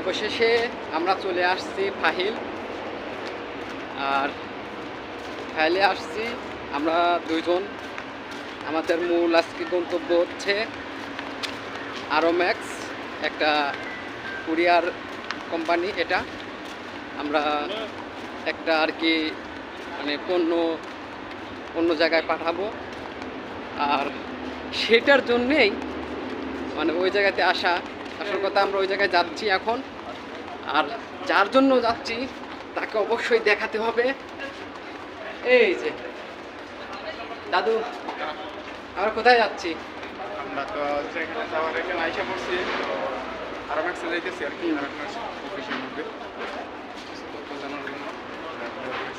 অবশেষে আমরা চলে আসছি ফাহিল। আর ফাইলে আসছি আমরা দুইজন। আমাদের মূল আজকে গন্তব্য হচ্ছে আরোম্যাক্স একটা কুরিয়ার কোম্পানি এটা। আমরা একটা আর কি মানে পণ্য, অন্য জায়গায় পাঠাবো। আর সেটার জন্যেই মানে ওই জায়গাতে আসা আসল কথা আমরা ওই জায়গায় যাচ্ছি এখন। আর যার জন্য যাচ্ছি তাকে অবশ্যই দেখাতে হবে। এই যে। দাদু আমরা কোথায় যাচ্ছি? আমরা তো যেখানে যাওয়ার এখানে আইসা পড়ছি। আরও ম্যাক্সে যাইতেছি আর কি আর অফিসের মধ্যে। জানার জন্য।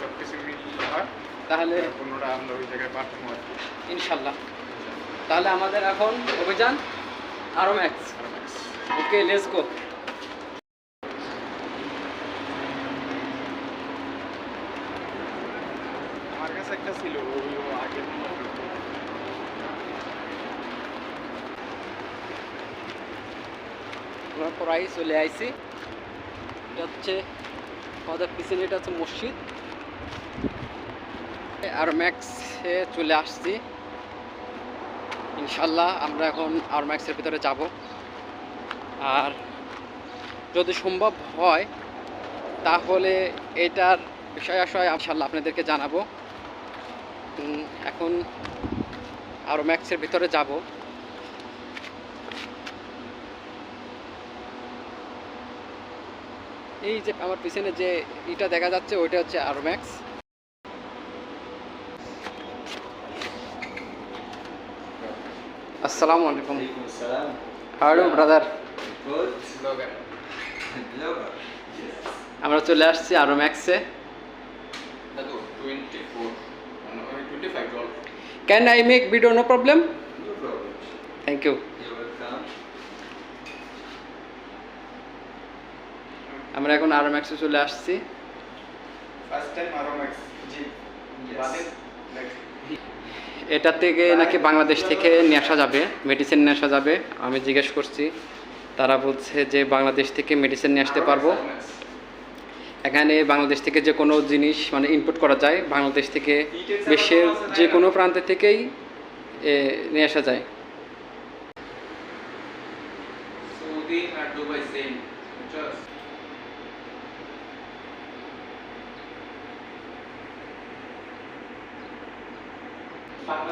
সব কিছু মিলিয়ে হয়। তাহলে আমরা ওই জায়গায় পাঠাবো আর কি। ইনশাল্লাহ। তাহলে আমাদের এখন অভিযান আরও ম্যাক্স ওকে লেটস গো আমার কাছে একটা ছিল ওই নম্বর আমরা প্রায় চলে আইছি। এটা হচ্ছে আমাদের পিছনে এটা হচ্ছে মসজিদ। আর ম্যাক্সে চলে আসছি। ইনশাল্লাহ আমরা এখন আর ম্যাক্সের ভিতরে যাব। আর যদি সম্ভব হয় তাহলে এটার বিষয় আশয় ইনশাল্লাহ আপনাদেরকে জানাব। এখন আরও ম্যাক্সের ভিতরে যাব। এই যে আমার পিছনে যে ইটা দেখা যাচ্ছে ওইটা হচ্ছে আরোম্যাক্স আসসালামু আলাইকুম। Hello brother. আমরা চলে আসছি five dollar can I make video no problem thank you আমরা এখন আরও ম্যাক্সে চলে আসছি। আরও ম্যাক্স এটা থেকে নাকি বাংলাদেশ থেকে নিয়ে আসা যাবে মেডিসিন নিয়ে আসা যাবে আমি জিজ্ঞেস করছি। তারা বলছে যে বাংলাদেশ থেকে মেডিসিন নিয়ে আসতে পারব এখানে বাংলাদেশ থেকে যে কোনো জিনিস মানে ইনপুট করা যায় বাংলাদেশ থেকে বিশ্বের যে কোনো প্রান্ত থেকেই এ, নিয়ে আসা যায়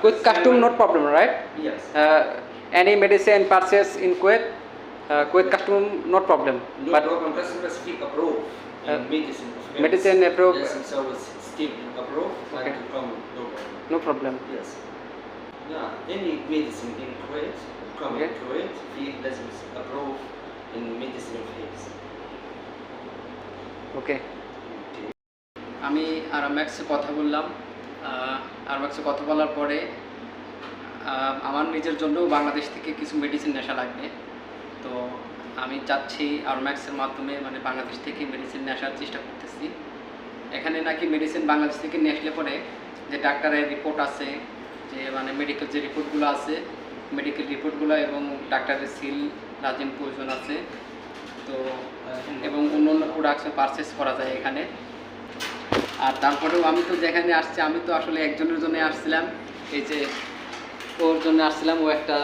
Kuwait custom not problem, right? Yes. Uh, any medicine purchase in Kuwait, uh, Kuwait custom not problem. no but problem. Customers fee approved in Uh, medicine. medicine approved. Yes, it's always still approved. Okay. to come, no problem. no problem. Yes. Yeah, any medicine in Kuwait, come Okay. in Kuwait, fee doesn't approved in medicine fees. ওকে আমি আরাম্যাক্সে কথা বললাম আরাম্যাক্সে কথা বলার পরে আমার নিজের জন্য বাংলাদেশ থেকে কিছু মেডিসিন নেশা লাগবে তো আমি চাচ্ছি আরম্যাক্সের মাধ্যমে মানে বাংলাদেশ থেকে মেডিসিন নেশার চেষ্টা করতেছি। এখানে নাকি মেডিসিন বাংলাদেশ থেকে নিয়ে আসলে পরে যে ডাক্তারের রিপোর্ট আছে, যে মানে মেডিকেল যে রিপোর্টগুলো আছে মেডিকেল রিপোর্টগুলো এবং ডাক্তারের সিল লাজিম প্রয়োজন আছে। তো, এবং অন্য অন্য প্রোডাক্টস পারচেস করা যায় এখানে। আর তারপরেও আমি তো যেখানে আসছি, আমি তো আসলে একজনের জন্য আসছিলাম। এই যে ওর জন্য আসছিলাম ও একটা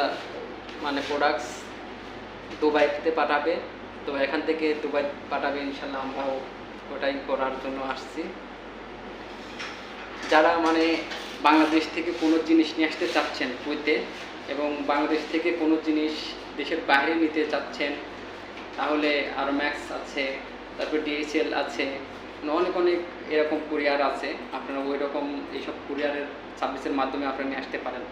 মানে প্রোডাক্টস দুবাইতে পাঠাবে। তো এখান থেকে দুবাই পাঠাবে ইনশাল্লাহ, আমরাও ওটাই করার জন্য আসছি। যারা মানে বাংলাদেশ থেকে কোনো জিনিস নিয়ে আসতে চাচ্ছেন কুইতে এবং বাংলাদেশ থেকে কোনো জিনিস দেশের বাইরে নিতে চাচ্ছেন, তাহলে আরও ম্যাক্স আছে, তারপর ডিএসএল আছে মানে অনেক অনেক এরকম কুরিয়ার আছে। আপনারা ওই রকম এইসব কুরিয়ারের সার্ভিসের মাধ্যমে আপনারা নিয়ে আসতে পারেন।